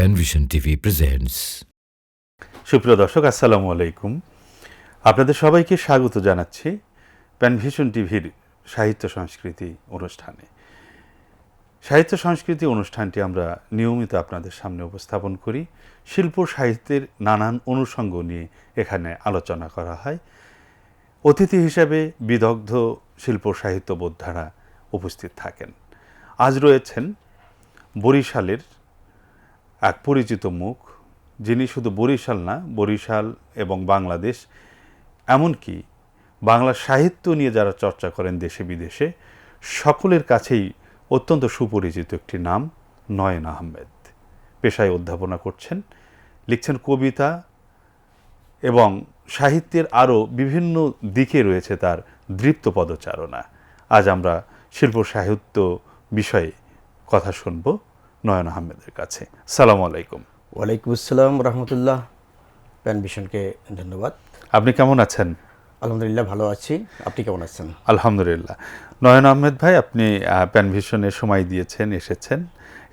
Panvision TV presents সুপ্রিয় দর্শক, আসসালামু আলাইকুম। আপনাদের সবাইকে স্বাগত জানাচ্ছি প্যানভিশন টিভির সাহিত্য সংস্কৃতি অনুষ্ঠানে। সাহিত্য সংস্কৃতি অনুষ্ঠানটি আমরা নিয়মিত আপনাদের সামনে উপস্থাপন করি। শিল্প সাহিত্যের নানান অনুষঙ্গ নিয়ে এখানে আলোচনা করা হয়। অতিথি হিসেবে বিদগ্ধ শিল্প সাহিত্য বোদ্ধারা উপস্থিত থাকেন। আজ রয়েছেন বরিশালের এক পরিচিত মুখ, যিনি শুধু বরিশাল না, বরিশাল এবং বাংলাদেশ, এমনকি বাংলা সাহিত্য নিয়ে যারা চর্চা করেন দেশে বিদেশে, সকলের কাছেই অত্যন্ত সুপরিচিত একটি নাম, নয়ন আহমেদ। পেশায় অধ্যাপনা করছেন, লিখছেন কবিতা এবং সাহিত্যের আরও বিভিন্ন দিকে রয়েছে তার দৃপ্ত পদচারণা। আজ আমরা শিল্প সাহিত্য বিষয়ে কথা শুনব। নয়ন আহমেদের কাছে। সালাম আলাইকুম। ওয়ালাইকুম আসসালাম রহমতুল্লাহ। প্যান ভিশনকে ধন্যবাদ। আপনি কেমন আছেন? আলহামদুলিল্লাহ ভালো আছি। আপনি কেমন আছেন? আলহামদুলিল্লাহ। নয়ন আহমেদ ভাই আপনি প্যান ভিশনে সময় দিয়েছেন এসেছেন।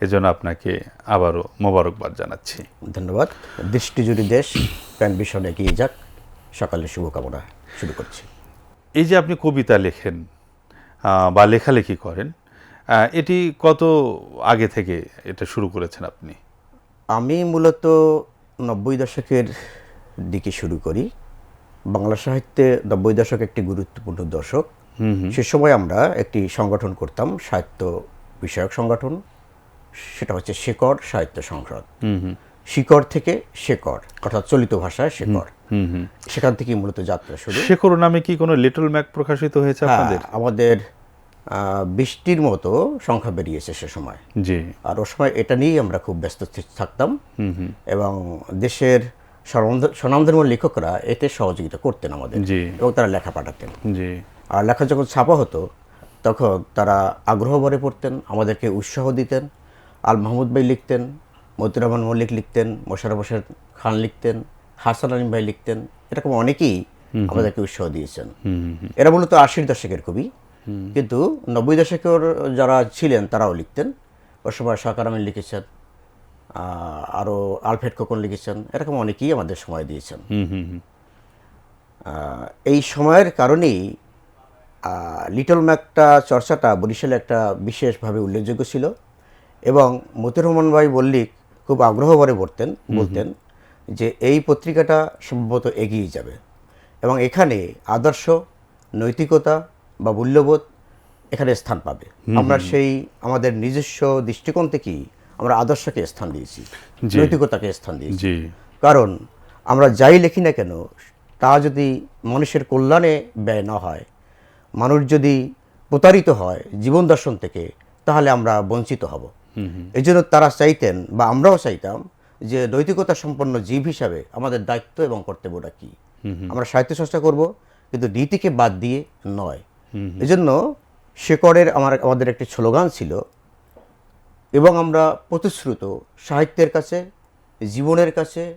এজন্য আপনাকে আবারও মোবারকবাদ জানাচ্ছি। ধন্যবাদ। দৃষ্টি জুড়ি দেশ প্যান ভিশন এগিয়ে যাক। সকালে শুভকামনা শুরু করছি। এই যে আপনি কবিতা লেখেন বা লেখালেখি করেন এটি কত আগে থেকে এটা শুরু করেছেন আপনি? আমি মূলত নব্বই দশকের দিকে শুরু করি। বাংলা সাহিত্যে নব্বই দশক একটি গুরুত্বপূর্ণ দশক। সে সময় আমরা একটি সংগঠন করতাম সাহিত্য বিষয়ক সংগঠন। সেটা হচ্ছে শেকড় সাহিত্য সংসদ। শিকড় থেকে শেকড় অর্থাৎ চলিত ভাষায় শেকড় সেখান থেকে মূলত যাত্রা শুরু। শেখর নামে কি কোনো লিটল ম্যাক প্রকাশিত হয়েছে হ্যাঁ, আমাদের বৃষ্টির মতো সংখ্যা বেরিয়েছে সে সময়। জি। আর ও সময় এটা নিয়েই আমরা খুব ব্যস্ত থাকতাম। এবং দেশের স্বনামধ- স্বনামধর্ম লেখকরা এতে সহযোগিতা করতেন আমাদের জি। এবং তারা লেখা পাঠাতেন। জি। আর লেখা যখন ছাপা হতো তখন তারা আগ্রহ ভরে পড়তেন আমাদেরকে উৎসাহ দিতেন। আল মাহমুদ ভাই লিখতেন মতিউর রহমান মল্লিক লিখতেন মোশারফ হোসেন খান লিখতেন হাসান আলিম ভাই লিখতেন। এরকম অনেকেই আমাদেরকে উৎসাহ দিয়েছেন। এরা মূলত আশির দশকের কবি। কিন্তু নব্বই দশকের যারা ছিলেন তারাও লিখতেন। ওই সময় সরকার আমিন লিখেছেন আরও আলফ্রেড কোকন লিখেছেন এরকম অনেকেই আমাদের সময় দিয়েছেন। এই সময়ের কারণেই লিটল ম্যাকটা চর্চাটা বরিশালে একটা বিশেষভাবে উল্লেখযোগ্য ছিল এবং মতিউর রহমান ভাই মল্লিক খুব আগ্রহ ভরে বলতেন বলতেন যে এই পত্রিকাটা সম্ভবত এগিয়ে যাবে এবং এখানে আদর্শ নৈতিকতা বা মূল্যবোধ এখানে স্থান পাবে। আমরা সেই আমাদের নিজস্ব দৃষ্টিকোণ থেকেই আমরা আদর্শকে স্থান দিয়েছি নৈতিকতাকে স্থান দিয়েছি। কারণ আমরা যাই লেখি না কেন তা যদি মানুষের কল্যাণে ব্যয় না হয় মানুষ যদি প্রতারিত হয় জীবন দর্শন থেকে তাহলে আমরা বঞ্চিত হব। এই জন্য তারা চাইতেন বা আমরাও চাইতাম যে নৈতিকতা সম্পন্ন জীব হিসাবে আমাদের দায়িত্ব এবং কর্তব্যটা কি। আমরা সাহিত্য চর্চা করব কিন্তু নীতিকে বাদ দিয়ে নয়। এজন্য শেকড়ের আমার আমাদের একটি স্লোগান ছিল এবং আমরা প্রতিশ্রুত সাহিত্যের কাছে জীবনের কাছে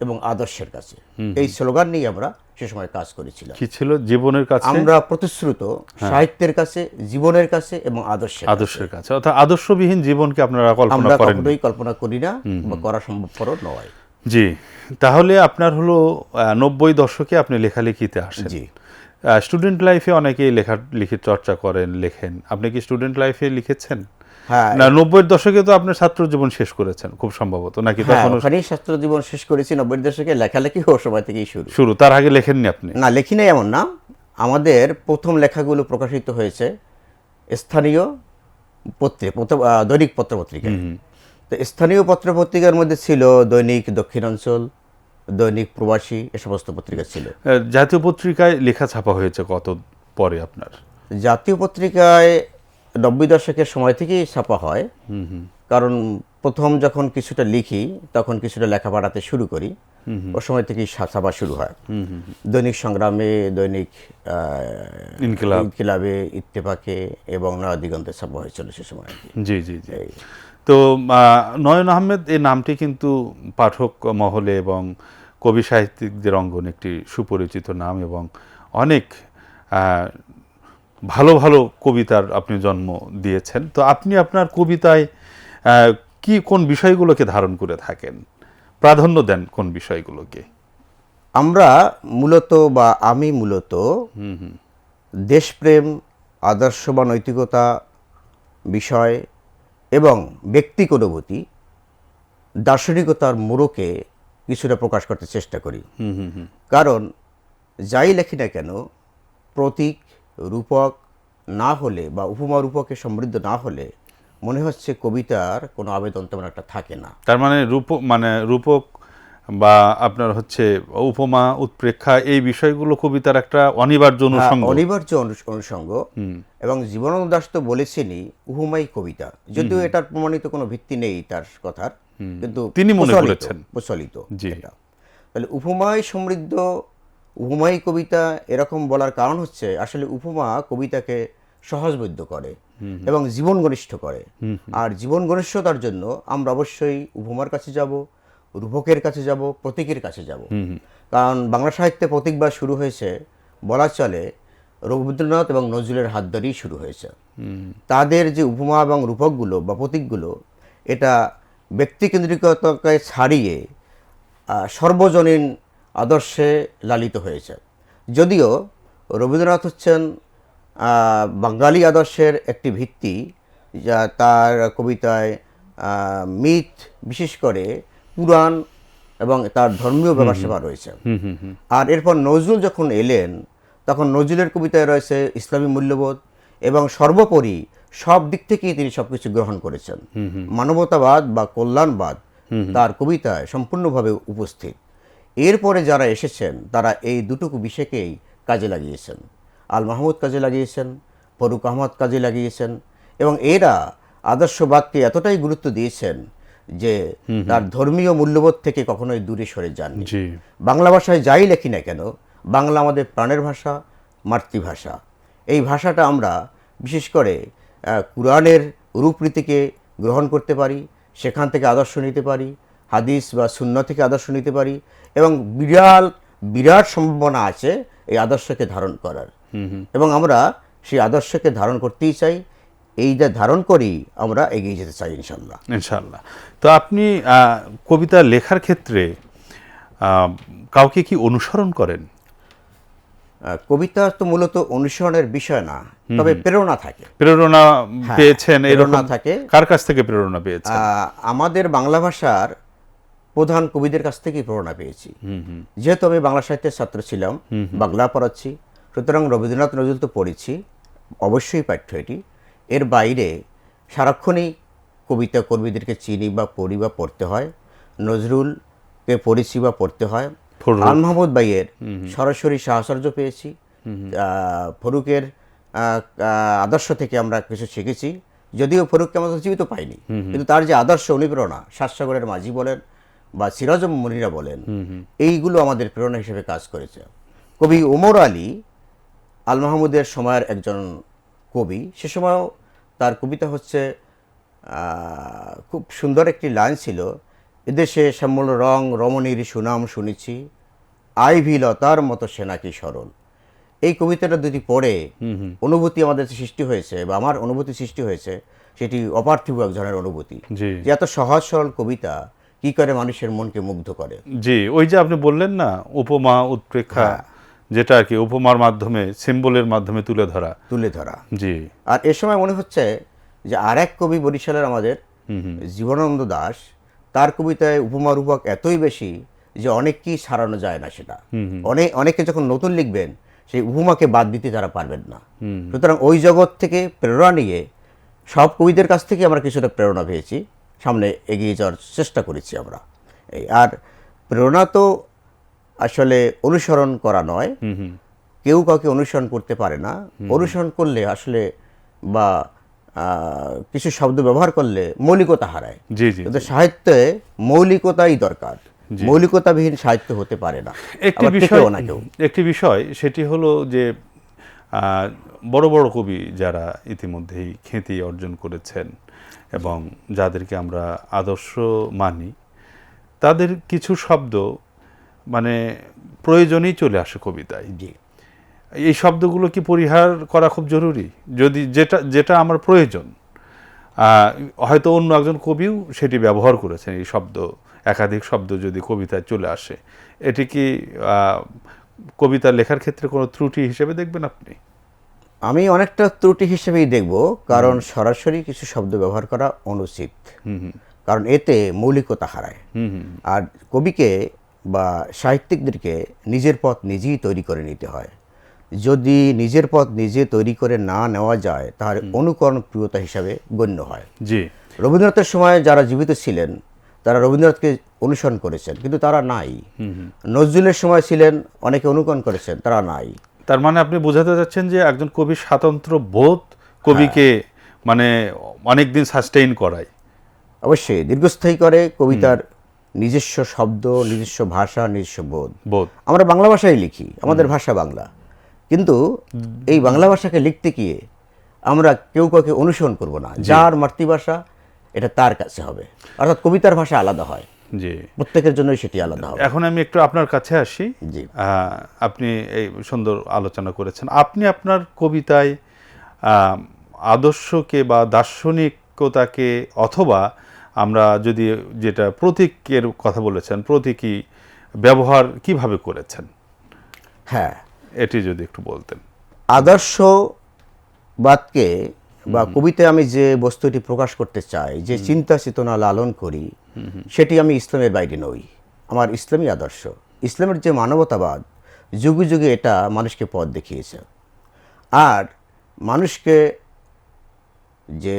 এবং আদর্শের কাছে। এই স্লোগান নিয়ে আমরা সে সময় কাজ করেছিলাম। কি ছিল? জীবনের কাছে? আমরা প্রতিশ্রুত সাহিত্যের কাছে জীবনের কাছে এবং আদর্শের কাছে। আদর্শের কাছে। অর্থাৎ আদর্শবিহীন জীবনকে আপনারা কল্পনা আমরা করেন কখনোই কল্পনা করি না বা করা সম্ভবপর নয়। জি। তাহলে আপনার হলো নব্বই দশকে আপনি লেখালেখিতে আসেন। জি। স্টুডেন্ট লাইফে অনেকেই লেখা লিখে চর্চা করেন লেখেন। আপনি কি স্টুডেন্ট লাইফে লিখেছেন? হ্যাঁ না নব্বই দশকে তো আপনার ছাত্র জীবন শেষ করেছেন খুব সম্ভবত। নাকি হ্যাঁ তখন ওখানেই ছাত্র জীবন শেষ করেছি নব্বই দশকে লেখালেখি ও সময় থেকেই শুরু। শুরু তার আগে লেখেননি আপনি? না লেখি নাই এমন না। আমাদের প্রথম লেখাগুলো প্রকাশিত হয়েছে স্থানীয় পত্রে পত্র- আহ, দৈনিক পত্রপত্রিকায় তো স্থানীয় পত্রপত্রিকার মধ্যে ছিল দৈনিক দক্ষিণাঞ্চল দৈনিক প্রবাসী এ সমস্ত পত্রিকা ছিল। জাতীয় পত্রিকায় লেখা ছাপা হয়েছে কত পরে আপনার? জাতীয় পত্রিকায় নব্বই দশকের সময় থেকেই ছাপা হয়। কারণ প্রথম যখন কিছুটা লিখি তখন কিছুটা লেখা পাঠাতে শুরু করি ও সময় থেকেই ছাপা শুরু হয়। দৈনিক সংগ্রামে দৈনিক। ইনকিলাবে। ইত্তেফাকে এবং নয়া দিগন্তে ছাপা হয়েছিল সে সময় জি জি জি। তো নয়ন আহমেদ এই নামটি কিন্তু পাঠক মহলে এবং কবি সাহিত্যিকদের অঙ্গন একটি সুপরিচিত নাম এবং অনেক ভালো ভালো কবিতার আপনি জন্ম দিয়েছেন। তো আপনি আপনার কবিতায় কি কোন বিষয়গুলোকে ধারণ করে থাকেন? প্রাধান্য দেন কোন বিষয়গুলোকে? আমরা মূলত বা আমি মূলত দেশপ্রেম আদর্শ বা নৈতিকতা বিষয় এবং ব্যক্তিক অনুভূতি দার্শনিকতার মোড়কে কিছুটা প্রকাশ করতে চেষ্টা করি। কারণ যাই লেখি না কেন প্রতীক রূপক না হলে বা উপমা রূপকে সমৃদ্ধ না হলে মনে হচ্ছে কবিতার কোনো আবেদন তেমন একটা থাকে না। তার মানে রূপ মানে রূপক বা আপনার হচ্ছে উপমা উৎপ্রেক্ষা এই বিষয়গুলো কবিতার একটা অনিবার্য হ্যাঁ, অনুষঙ্গ। অনিবার্য অনু- অনুষঙ্গ। এবং জীবনানন্দ দাস তো বলেছেনই উপমাই কবিতা। যদিও এটার প্রমাণিত কোনো ভিত্তি নেই তার কথার। কিন্তু তিনি মনে করেছেন। প্রচলিত। এটা। তাহলে উপমায় সমৃদ্ধ উপমাই কবিতা এরকম বলার কারণ হচ্ছে আসলে উপমা কবিতাকে সহজবোধ্য করে এবং জীবন ঘনিষ্ঠ করে আর জীবন ঘনিষ্ঠতার জন্য আমরা অবশ্যই উপমার কাছে যাব রূপকের কাছে যাব প্রতীকের কাছে যাব। কারণ বাংলা সাহিত্যে প্রতীকবাদ শুরু হয়েছে বলা চলে রবীন্দ্রনাথ এবং নজরুলের হাত ধরেই শুরু হয়েছে। তাদের যে উপমা এবং রূপকগুলো বা প্রতীকগুলো এটা ব্যক্তিকেন্দ্রিকতাকে ছাড়িয়ে সর্বজনীন আদর্শে লালিত হয়েছে। যদিও রবীন্দ্রনাথ হচ্ছেন বাঙালি আদর্শের একটি ভিত্তি যা তার কবিতায় মিথ বিশেষ করে পুরাণ এবং তার ধর্মীয় সেবা রয়েছে। আর এরপর নজরুল যখন এলেন তখন নজরুলের কবিতায় রয়েছে ইসলামী মূল্যবোধ এবং সর্বোপরি সব দিক থেকেই তিনি সবকিছু গ্রহণ করেছেন। মানবতাবাদ বা কল্যাণবাদ তার কবিতায় সম্পূর্ণভাবে উপস্থিত। এরপরে যারা এসেছেন তারা এই দুটুকু বিষয়কেই কাজে লাগিয়েছেন। আল মাহমুদ কাজে লাগিয়েছেন ফরুক আহমদ কাজে লাগিয়েছেন এবং এরা আদর্শবাদকে এতটাই গুরুত্ব দিয়েছেন যে তার ধর্মীয় মূল্যবোধ থেকে কখনোই দূরে সরে যাননি। বাংলা ভাষায় যাই লেখি না কেন বাংলা আমাদের প্রাণের ভাষা মাতৃভাষা। এই ভাষাটা আমরা বিশেষ করে কোরআনের রূপরীতিকে গ্রহণ করতে পারি সেখান থেকে আদর্শ নিতে পারি হাদিস বা শূন্য থেকে আদর্শ নিতে পারি এবং বিরাট বিরাট সম্ভাবনা আছে এই আদর্শকে ধারণ করার। এবং আমরা সেই আদর্শকে ধারণ করতেই চাই এই এইটা ধারণ করেই আমরা এগিয়ে যেতে চাই ইনশাল্লাহ ইনশাল্লাহ তো আপনি কবিতা লেখার ক্ষেত্রে কাউকে কি অনুসরণ করেন? কবিতা তো মূলত অনুসরণের বিষয় না তবে প্রেরণা থাকে। প্রেরণা পেয়েছেন প্রেরণা থাকে। কার কাছ থেকে প্রেরণা পেয়েছেন? আমাদের বাংলা ভাষার প্রধান কবিদের কাছ থেকেই প্রেরণা পেয়েছি। যেহেতু আমি বাংলা সাহিত্যের ছাত্র ছিলাম বাংলা পড়াচ্ছি সুতরাং রবীন্দ্রনাথ নজরুল তো পড়েছি অবশ্যই পাঠ্য এটি। এর বাইরে সারাক্ষণই কবিতা কর্মীদেরকে চিনি বা পড়ি বা পড়তে হয় নজরুলকে পড়েছি বা পড়তে হয়। আল মাহমুদ ভাইয়ের সরাসরি সাহচর্য পেয়েছি। ফরুকের আদর্শ থেকে আমরা কিছু শিখেছি। যদিও ফরুককে আমরা জীবিত পাইনি। কিন্তু তার যে আদর্শ অনুপ্রেরণা সাতসাগরের মাঝি বলেন বা সিরাজ মনিরা বলেন এইগুলো আমাদের প্রেরণা হিসেবে কাজ করেছে। কবি ওমর আলী আল মাহমুদের সময়ের একজন কবি। সে সময়ও তার কবিতা হচ্ছে খুব সুন্দর একটি লাইন ছিল এদেশে শ্যামল রং রমণীর সুনাম শুনেছি। আইভি লতার মতো সেনাকি সরল। এই কবিতাটা দুটি পড়ে অনুভূতি আমাদের সৃষ্টি হয়েছে বা আমার অনুভূতি সৃষ্টি হয়েছে সেটি অপার্থিব এক ধরনের অনুভূতি। জি। যে এত সহজ সরল কবিতা কি করে মানুষের মনকে মুগ্ধ করে? জি ওই যে আপনি বললেন না উপমা উৎপ্রেক্ষা যেটা আর কি উপমার মাধ্যমে সিম্বলের মাধ্যমে তুলে ধরা। তুলে ধরা। জি। আর এ সময় মনে হচ্ছে যে আর এক কবি বরিশালের আমাদের জীবনানন্দ দাস তার কবিতায় উপমা রূপক এতই বেশি যে অনেককেই সারানো যায় না সেটা। অনেক অনেকে যখন নতুন লিখবেন সেই উপমাকে বাদ দিতে তারা পারবেন না। সুতরাং ওই জগৎ থেকে প্রেরণা নিয়ে সব কবিদের কাছ থেকে আমরা কিছুটা প্রেরণা পেয়েছি। সামনে এগিয়ে যাওয়ার চেষ্টা করেছি আমরা। এই আর প্রেরণা তো আসলে অনুসরণ করা নয়। কেউ কাউকে অনুসরণ করতে পারে না। অনুসরণ করলে আসলে বা কিছু শব্দ ব্যবহার করলে মৌলিকতা হারায়। জি জি কিন্তু সাহিত্যে মৌলিকতাই দরকার। মৌলিকতাবিহীন সাহিত্য হতে পারে না। একটি বিষয় একটি বিষয় সেটি হলো যে বড় বড় কবি যারা ইতিমধ্যেই খ্যাতি অর্জন করেছেন এবং যাদেরকে আমরা আদর্শ মানি তাদের কিছু শব্দ মানে প্রয়োজনেই চলে আসে কবিতায়। জি। এই শব্দগুলো কি পরিহার করা খুব জরুরি? যদি যেটা যেটা আমার প্রয়োজন হয়তো অন্য একজন কবিও সেটি ব্যবহার করেছেন এই শব্দ একাধিক শব্দ যদি কবিতায় চলে আসে। এটি কি কবিতা লেখার ক্ষেত্রে কোনো ত্রুটি হিসেবে দেখবেন আপনি? আমি অনেকটা ত্রুটি হিসেবেই দেখব কারণ সরাসরি কিছু শব্দ ব্যবহার করা অনুচিত। কারণ এতে মৌলিকতা হারায়। আর কবিকে বা সাহিত্যিকদেরকে নিজের পথ নিজেই তৈরি করে নিতে হয়। যদি নিজের পথ নিজে তৈরি করে না নেওয়া যায় তাহলে অনুকরণ প্রিয়তা হিসাবে গণ্য হয়। জি। রবীন্দ্রনাথের সময় যারা জীবিত ছিলেন তারা রবীন্দ্রনাথকে অনুসরণ করেছেন কিন্তু তারা নাই। নজরুলের সময় ছিলেন অনেকে অনুকরণ করেছেন তারা নাই। তার মানে আপনি বোঝাতে চাচ্ছেন যে একজন কবি স্বাতন্ত্র বোধ কবিকে মানে অনেকদিন সাস্টেইন করায়। অবশ্যই দীর্ঘস্থায়ী করে কবিতার নিজস্ব শব্দ নিজস্ব ভাষা নিজস্ব বোধ। বোধ। আমরা বাংলা ভাষায় লিখি আমাদের ভাষা বাংলা। কিন্তু এই বাংলা ভাষাকে লিখতে গিয়ে আমরা কেউ কাউকে অনুসরণ করব না। যার মাতৃভাষা এটা তার কাছে হবে। অর্থাৎ কবিতার ভাষা আলাদা হয়। জি। প্রত্যেকের জন্যই সেটি আলাদা হবে। এখন আমি একটু আপনার কাছে আসি। জি। আপনি এই সুন্দর আলোচনা করেছেন। আপনি আপনার কবিতায় আদর্শকে বা দার্শনিকতাকে অথবা আমরা যদি যেটা প্রতীকের কথা বলেছেন প্রতীকী ব্যবহার কীভাবে করেছেন? হ্যাঁ। এটি যদি একটু বলতেন। আদর্শবাদকে বা কবিতায় আমি যে বস্তুটি প্রকাশ করতে চাই যে চিন্তা চেতনা লালন করি সেটি আমি ইসলামের বাইরে নই। আমার ইসলামী আদর্শ ইসলামের যে মানবতাবাদ যুগে যুগে এটা মানুষকে পথ দেখিয়েছে। আর মানুষকে যে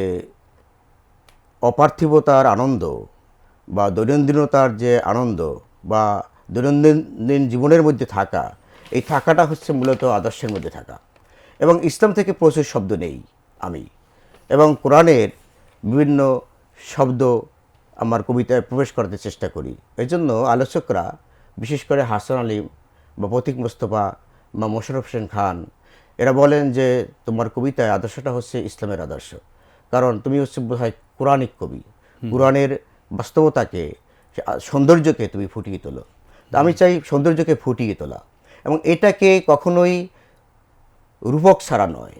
অপার্থিবতার আনন্দ বা দৈনন্দিনতার যে আনন্দ বা দৈনন্দিন জীবনের মধ্যে থাকা এই থাকাটা হচ্ছে মূলত আদর্শের মধ্যে থাকা। এবং ইসলাম থেকে প্রচুর শব্দ নেই আমি। এবং কোরআনের বিভিন্ন শব্দ আমার কবিতায় প্রবেশ করতে চেষ্টা করি। এই জন্য আলোচকরা বিশেষ করে হাসান আলিম বা প্রতীক মোস্তফা বা মোশারফ হোসেন খান এরা বলেন যে তোমার কবিতায় আদর্শটা হচ্ছে ইসলামের আদর্শ। কারণ তুমি হচ্ছে বোধহয় কোরআনিক কবি। কোরআনের বাস্তবতাকে সৌন্দর্যকে তুমি ফুটিয়ে তোলো। তা আমি চাই সৌন্দর্যকে ফুটিয়ে তোলা। এবং এটাকে কখনোই রূপক ছাড়া নয়।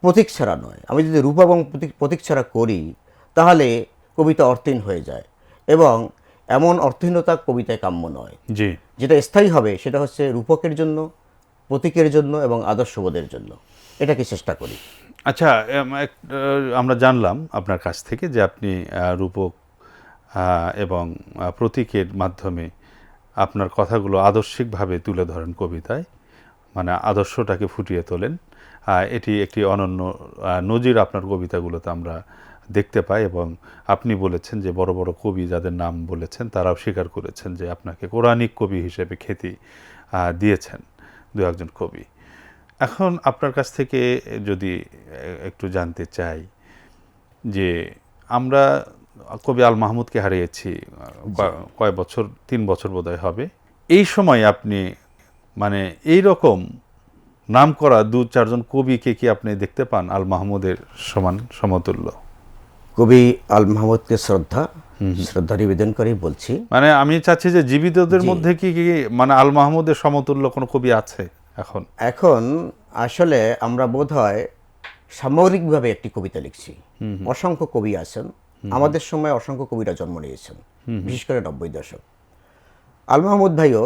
প্রতীক ছাড়া নয়। আমি যদি রূপ এবং প্রতীক প্রতীক ছাড়া করি তাহলে কবিতা অর্থহীন হয়ে যায় এবং এমন অর্থহীনতা কবিতায় কাম্য নয়। জি। যেটা স্থায়ী হবে সেটা হচ্ছে রূপকের জন্য প্রতীকের জন্য এবং আদর্শবোধের জন্য। এটাকে চেষ্টা করি। আচ্ছা আমরা জানলাম আপনার কাছ থেকে যে আপনি রূপক এবং প্রতীকের মাধ্যমে আপনার কথাগুলো আদর্শিকভাবে তুলে ধরেন কবিতায় মানে আদর্শটাকে ফুটিয়ে তোলেন। এটি একটি অনন্য নজির আপনার কবিতাগুলোতে আমরা দেখতে পাই এবং আপনি বলেছেন যে বড় বড় কবি যাদের নাম বলেছেন তারাও স্বীকার করেছেন যে আপনাকে কোরআনিক কবি হিসেবে খ্যাতি দিয়েছেন দু একজন কবি। এখন আপনার কাছ থেকে যদি একটু জানতে চাই যে আমরা কবি আল মাহমুদকে হারিয়েছি ক- কয় বছর তিন বছর বোধহয় হবে। এই সময় আপনি মানে এই রকম নাম করা দু চারজন কবিকে কি আপনি দেখতে পান আল মাহমুদের সমান সমতুল্য? কবি আল মাহমুদকে শ্রদ্ধা শ্রদ্ধা নিবেদন করেই বলছি। মানে আমি চাচ্ছি যে জীবিতদের মধ্যে কি কি মানে আল মাহমুদের সমতুল্য কোনো কবি আছে এখন? এখন আসলে আমরা বোধ হয় সামগ্রিকভাবে একটি কবিতা লিখছি। অসংখ্য কবি আছেন। আমাদের সময় অসংখ্য কবিরা জন্ম নিয়েছেন বিশেষ করে নব্বই দশক। আল মাহমুদ ভাইও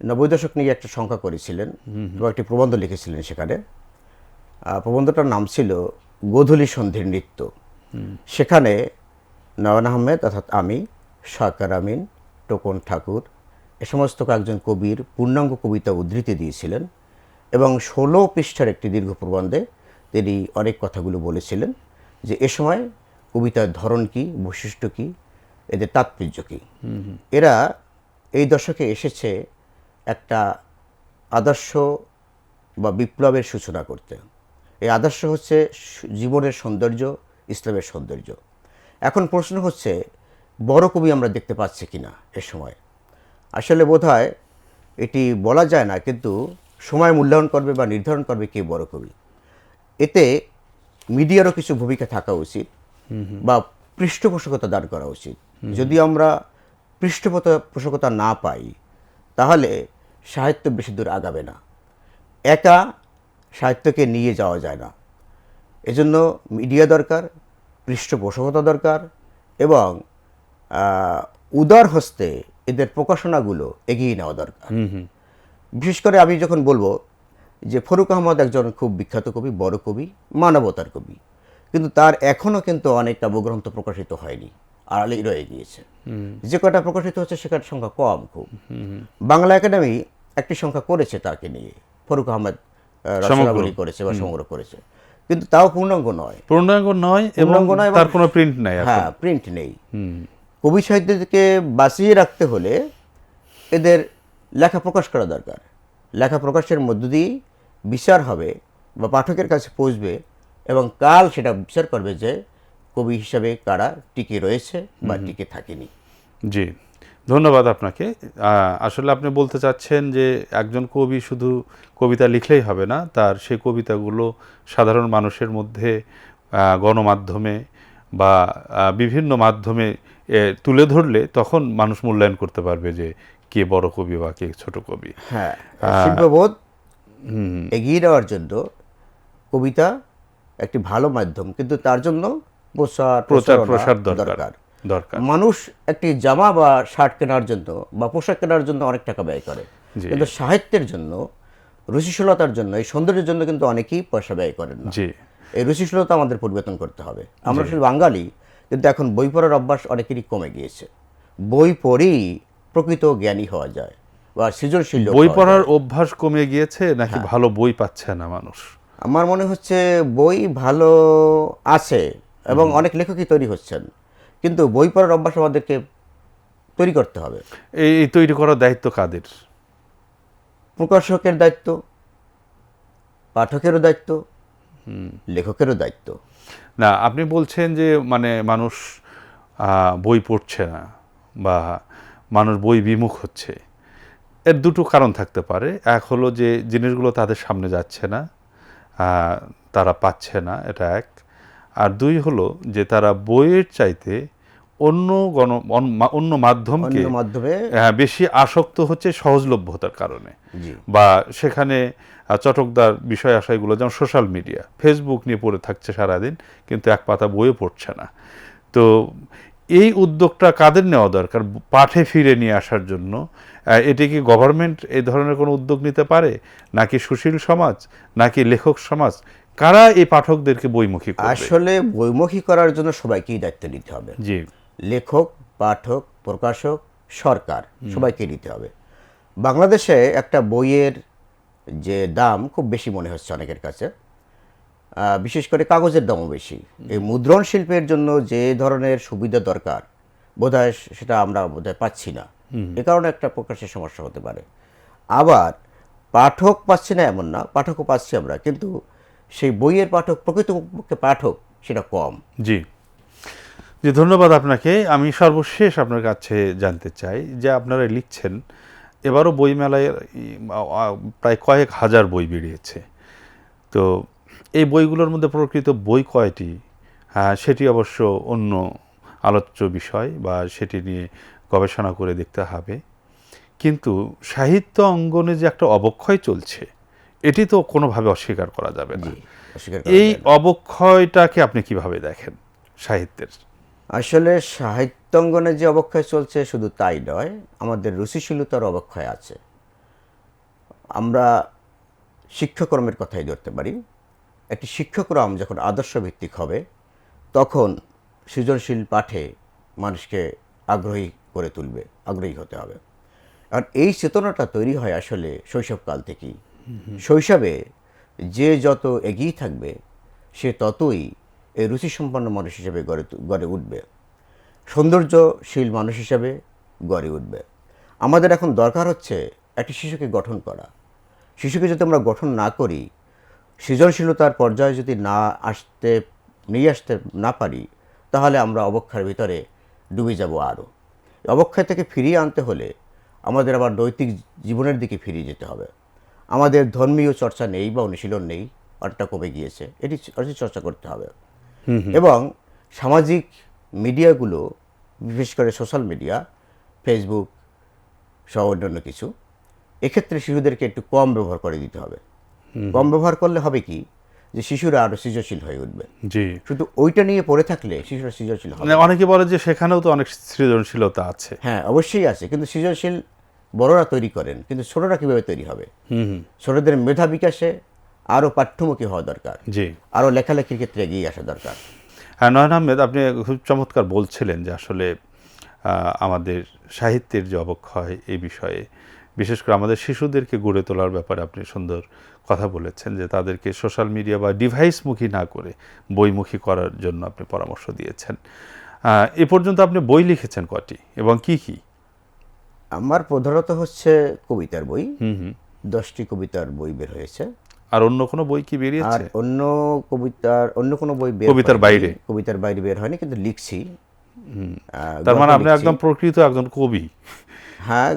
নব্বই দশক নিয়ে একটা সংখ্যা করেছিলেন এবং একটি প্রবন্ধ লিখেছিলেন সেখানে। প্রবন্ধটার নাম ছিল গোধূলি সন্ধির নৃত্য। সেখানে নয়ন আহমেদ অর্থাৎ আমি সাকার আমিন টোকন ঠাকুর এ সমস্ত কয়েকজন কবির পূর্ণাঙ্গ কবিতা উদ্ধৃতি দিয়েছিলেন এবং ষোলো পৃষ্ঠার একটি দীর্ঘ প্রবন্ধে তিনি অনেক কথাগুলো বলেছিলেন যে এ সময় কবিতার ধরন কি, বৈশিষ্ট্য কি, এদের তাৎপর্য কী? এরা এই দশকে এসেছে একটা আদর্শ বা বিপ্লবের সূচনা করতে। এই আদর্শ হচ্ছে জীবনের সৌন্দর্য, ইসলামের সৌন্দর্য। এখন প্রশ্ন হচ্ছে, বড় কবি আমরা দেখতে পাচ্ছি কি না এ সময়? আসলে বোধহয় এটি বলা যায় না, কিন্তু সময় মূল্যায়ন করবে বা নির্ধারণ করবে কে বড় কবি। এতে মিডিয়ারও কিছু ভূমিকা থাকা উচিত। বা পৃষ্ঠপোষকতা দান করা উচিত। যদি আমরা পৃষ্ঠপোষকতা না পাই তাহলে সাহিত্য বেশি দূর আগাবে না। একা সাহিত্যকে নিয়ে যাওয়া যায় না। এজন্য মিডিয়া দরকার পৃষ্ঠপোষকতা দরকার এবং উদার হস্তে এদের প্রকাশনাগুলো এগিয়ে নেওয়া দরকার। বিশেষ করে আমি যখন বলব যে ফরুক আহমদ একজন খুব বিখ্যাত কবি বড় কবি মানবতার কবি। কিন্তু তার এখনও কিন্তু অনেক কাব্যগ্রন্থ প্রকাশিত হয়নি আড়ালেই রয়ে গিয়েছে। যে কটা প্রকাশিত হচ্ছে সে কটার সংখ্যা কম খুব। বাংলা একাডেমি একটি সংখ্যা করেছে তাকে নিয়ে ফরুক আহমেদ আহ, রচনাবলী করেছে বা সংগ্রহ করেছে। কিন্তু তাও পূর্ণাঙ্গ নয়। পূর্ণাঙ্গ নয় পূর্ণাঙ্গ নয় তার কোনো প্রিন্ট নাই এখন। হ্যাঁ প্রিন্ট নেই। কবি সাহিত্যকে বাঁচিয়ে রাখতে হলে এদের লেখা প্রকাশ করা দরকার। লেখা প্রকাশের মধ্য দিয়েই বিচার হবে বা পাঠকের কাছে পৌঁছবে এবং কাল সেটা বিচার করবে যে কবি হিসাবে কারা টিকে রয়েছে বা টিকে থাকেনি। জি ধন্যবাদ আপনাকে। আসলে আপনি বলতে চাচ্ছেন যে একজন কবি শুধু কবিতা লিখলেই হবে না তার সেই কবিতাগুলো সাধারণ মানুষের মধ্যে গণমাধ্যমে বা বিভিন্ন মাধ্যমে তুলে ধরলে তখন মানুষ মূল্যায়ন করতে পারবে যে কে বড় কবি বা কে ছোট কবি। হ্যাঁ শিল্পবোধ এগিয়ে নেওয়ার জন্য কবিতা একটি ভালো মাধ্যম কিন্তু তার জন্য প্রচার প্রচার প্রসার দরকার। দরকার। মানুষ একটি জামা বা শার্ট কেনার জন্য বা পোশাক কেনার জন্য অনেক টাকা ব্যয় করে। কিন্তু সাহিত্যের জন্য রুচিশীলতার জন্য এই সৌন্দর্যের জন্য কিন্তু অনেকেই পয়সা ব্যয় করেন না। জি। এই রুচিশীলতা আমাদের পরিবর্তন করতে হবে। আমরা শুধু বাঙালি কিন্তু এখন বই পড়ার অভ্যাস অনেকেরই কমে গিয়েছে। বই পড়েই প্রকৃত জ্ঞানী হওয়া যায় বা সৃজনশীল বই পড়ার অভ্যাস কমে গিয়েছে নাকি হ্যাঁ। ভালো বই পাচ্ছে না মানুষ? আমার মনে হচ্ছে বই ভালো আছে এবং অনেক লেখকই তৈরি হচ্ছেন। কিন্তু বই পড়ার অভ্যাস আমাদেরকে তৈরি করতে হবে। এই তৈরি করার দায়িত্ব কাদের? প্রকাশকের দায়িত্ব পাঠকেরও দায়িত্ব লেখকেরও দায়িত্ব। না আপনি বলছেন যে মানে মানুষ বই পড়ছে না বা মানুষ বই বিমুখ হচ্ছে। এর দুটো কারণ থাকতে পারে। এক হলো যে জিনিসগুলো তাদের সামনে যাচ্ছে না। তারা পাচ্ছে না এটা এক। আর দুই হলো যে তারা বইয়ের চাইতে অন্য গণ অন- অন্য মাধ্যমকে মাধ্যমে হ্যাঁ, বেশি আসক্ত হচ্ছে সহজলভ্যতার কারণে। বা সেখানে চটকদার বিষয় আশয়গুলো যেমন সোশ্যাল মিডিয়া ফেসবুক নিয়ে পড়ে থাকছে সারাদিন কিন্তু এক পাতা বইও পড়ছে না। তো এই উদ্যোগটা কাদের নেওয়া দরকার? পাঠে ফিরে নিয়ে আসার জন্য? এটি কি গভর্নমেন্ট এই ধরনের কোনো উদ্যোগ নিতে পারে? নাকি সুশীল সমাজ? নাকি লেখক সমাজ? কারা এই পাঠকদেরকে বইমুখী আসলে বইমুখী করার জন্য সবাইকেই দায়িত্ব নিতে হবে। জি। লেখক পাঠক প্রকাশক সরকার সবাইকে নিতে হবে। বাংলাদেশে একটা বইয়ের যে দাম খুব বেশি মনে হচ্ছে অনেকের কাছে। বিশেষ করে কাগজের দামও বেশি। এই মুদ্রণ শিল্পের জন্য যে ধরনের সুবিধা দরকার বোধহয় সেটা আমরা বোধহয় পাচ্ছি না। এ কারণে একটা প্রকাশের সমস্যা হতে পারে। আবার পাঠক পাচ্ছি না এমন না পাঠকও পাচ্ছি আমরা কিন্তু সেই বইয়ের পাঠক প্রকৃতপক্ষে পাঠক সেটা কম। জি। জি ধন্যবাদ আপনাকে। আমি সর্বশেষ আপনার কাছে জানতে চাই যে আপনারা লিখছেন এবারও বইমেলায় প্রায় কয়েক হাজার বই বেরিয়েছে। তো এই বইগুলোর মধ্যে প্রকৃত বই কয়টি? হ্যাঁ সেটি অবশ্য অন্য আলোচ্য বিষয় বা সেটি নিয়ে গবেষণা করে দেখতে হবে। কিন্তু সাহিত্য অঙ্গনে যে একটা অবক্ষয় চলছে এটি তো কোনোভাবে অস্বীকার করা যাবে না। এই অবক্ষয়টাকে আপনি কীভাবে দেখেন সাহিত্যের? আসলে সাহিত্যাঙ্গনে যে অবক্ষয় চলছে শুধু তাই নয় আমাদের রুচিশীলতার অবক্ষয় আছে। আমরা শিক্ষাকর্মের কথাই ধরতে পারি। একটি শিক্ষাক্রম যখন আদর্শ ভিত্তিক হবে, তখন সৃজনশীল পাঠে মানুষকে আগ্রহী করে তুলবে, আগ্রহী হতে হবে। আর এই চেতনাটা তৈরি হয় আসলে শৈশবকাল থেকেই। শৈশবে যে যত এগিয়ে থাকবে, সে ততই এই রুচিসম্পন্ন মানুষ হিসেবে গড়ে গড়ে উঠবে। সৌন্দর্যশীল মানুষ হিসেবে গড়ে উঠবে। আমাদের এখন দরকার হচ্ছে একটি শিশুকে গঠন করা। শিশুকে যদি আমরা গঠন না করি সৃজনশীলতার পর্যায়ে যদি না আসতে নিয়ে আসতে না পারি তাহলে আমরা অবক্ষয়ের ভিতরে ডুবে যাব আরও। অবক্ষয় থেকে ফিরিয়ে আনতে হলে আমাদের আবার নৈতিক জীবনের দিকে ফিরিয়ে যেতে হবে। আমাদের ধর্মীয় চর্চা নেই বা অনুশীলন নেই অনেকটা কমে গিয়েছে এটি এটি চর্চা করতে হবে। এবং সামাজিক মিডিয়াগুলো বিশেষ করে সোশ্যাল মিডিয়া ফেসবুক সহ অন্যান্য কিছু এক্ষেত্রে শিশুদেরকে একটু কম ব্যবহার করে দিতে হবে। কম ব্যবহার করলে হবে কি? যে শিশুরা আরও সৃজনশীল হয়ে উঠবে। জি। শুধু ওইটা নিয়ে পড়ে থাকলে শিশুরা সৃজনশীল হবে মানে অনেকে বলে যে সেখানেও তো অনেক সৃজনশীলতা আছে। হ্যাঁ অবশ্যই আছে। কিন্তু সৃজনশীল বড়রা তৈরি করেন কিন্তু ছোটরা কীভাবে তৈরি হবে? হুম হুম। ছোটদের মেধা বিকাশে আরও পাঠ্যমুখী হওয়া দরকার। জি। আরও লেখালেখির ক্ষেত্রে এগিয়ে আসা দরকার। হ্যাঁ নয়ন আহমেদ আপনি খুব চমৎকার বলছিলেন যে আসলে আমাদের সাহিত্যের যে অবক্ষয় এই বিষয়ে বিশেষ করে আমাদের শিশুদেরকে গড়ে তোলার ব্যাপারে আপনি সুন্দর কথা বলেছেন যে তাদেরকে সোশ্যাল মিডিয়া বা ডিভাইসমুখী না করে বইমুখী করার জন্য আপনি পরামর্শ দিয়েছেন। এ পর্যন্ত আপনি বই লিখেছেন কটি এবং কি কি? আমার প্রধানত হচ্ছে কবিতার বই। দশটি কবিতার বই বের হয়েছে। আর অন্য কোনো বই কি আর অন্য কবিতার অন্য কোনো বই কবিতার বাইরে? কবিতার বাইরে বের হয়নি কিন্তু লিখছি। তার মানে আপনি একদম প্রকৃত একজন কবি। হ্যাঁ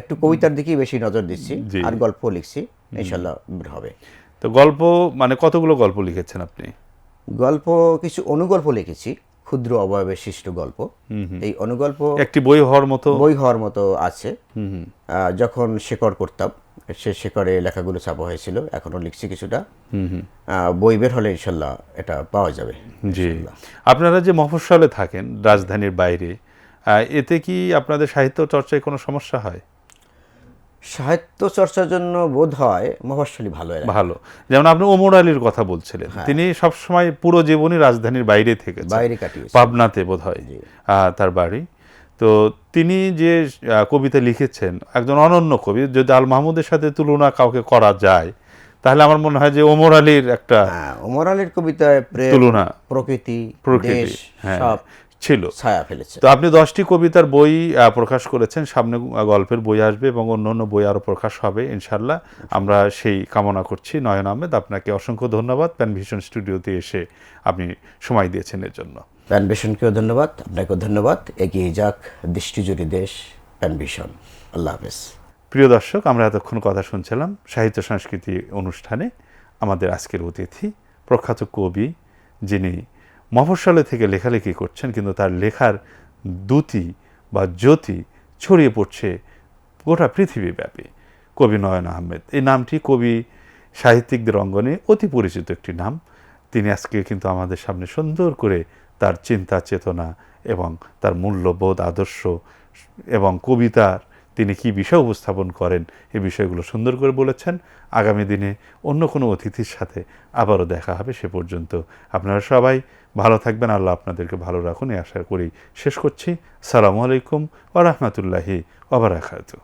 একটু কবিতার দিকেই বেশি নজর দিচ্ছি। আর গল্প লিখছি। ইনশাল্লাহ হবে। তো গল্প মানে কতগুলো গল্প লিখেছেন আপনি? গল্প কিছু অনুগল্প লিখেছি ক্ষুদ্র অবয়বে সৃষ্ট গল্প। এই অনুগল্প একটি বই হওয়ার মতো? বই হওয়ার মতো আছে। যখন শেকড় করতাম সে শেকড়ে লেখাগুলো ছাপা হয়েছিল এখনও লিখছি কিছুটা। বই বের হলে ইনশাল্লাহ এটা পাওয়া যাবে জি। আপনারা যে মফস্বলে থাকেন রাজধানীর বাইরে এতে কি আপনাদের সাহিত্য চর্চায় কোনো সমস্যা হয়? সাহিত্য চর্চার জন্য বোধ হয় মফস্বলী ভালো ভালো। যেমন আপনি ওমর আলীর কথা বলছিলেন তিনি সবসময় পুরো জীবনই রাজধানীর বাইরে থেকে বাইরে কাটিয়েছে পাবনাতে বোধ হয় তার বাড়ি। তো তিনি যে কবিতা লিখেছেন একজন অনন্য কবি যদি আল মাহমুদের সাথে তুলনা কাউকে করা যায় তাহলে আমার মনে হয় যে ওমর আলীর একটা হ্যাঁ ওমর আলীর কবিতায় তুলনা। প্রকৃতি প্রকৃতি হ্যাঁ। ছিল। ছায়া ফেলেছে। তো আপনি দশটি কবিতার বই প্রকাশ করেছেন। সামনে গল্পের বই আসবে এবং অন্য অন্য বই আরও প্রকাশ হবে ইনশাল্লাহ আমরা সেই কামনা করছি। নয়ন আহমেদ আপনাকে অসংখ্য ধন্যবাদ। প্যানভিশন স্টুডিওতে এসে আপনি সময় দিয়েছেন এর জন্য। প্যানভিশনকেও ধন্যবাদ। আপনাকেও ধন্যবাদ। এগিয়ে যাক দৃষ্টিজুড়ি দেশ প্যানভিশন আল্লাহ হাফেজ। প্রিয় দর্শক আমরা এতক্ষণ কথা শুনছিলাম সাহিত্য সংস্কৃতি অনুষ্ঠানে আমাদের আজকের অতিথি প্রখ্যাত কবি যিনি মফস্বলে থেকে লেখালেখি করছেন, কিন্তু তার লেখার দ্যুতি বা জ্যোতি ছড়িয়ে পড়ছে গোটা পৃথিবীব্যাপী। কবি নয়ন আহমেদ। এই নামটি কবি সাহিত্যিকদের অঙ্গনে অতি পরিচিত একটি নাম। তিনি আজকে কিন্তু আমাদের সামনে সুন্দর করে তার চিন্তা, চেতনা এবং তার মূল্যবোধ, আদর্শ এবং কবিতার তিনি কি বিষয় উপস্থাপন করেন এই বিষয়গুলো সুন্দর করে বলেছেন। আগামী দিনে অন্য কোনো অতিথির সাথে আবারও দেখা হবে। সে পর্যন্ত আপনারা সবাই ভালো থাকবেন, আল্লাহ আপনাদেরকে ভালো রাখুন। এই আশা করি শেষ করছি। সালামু আলাইকুম ওরহমতুল্লাহি ওবরাকাতু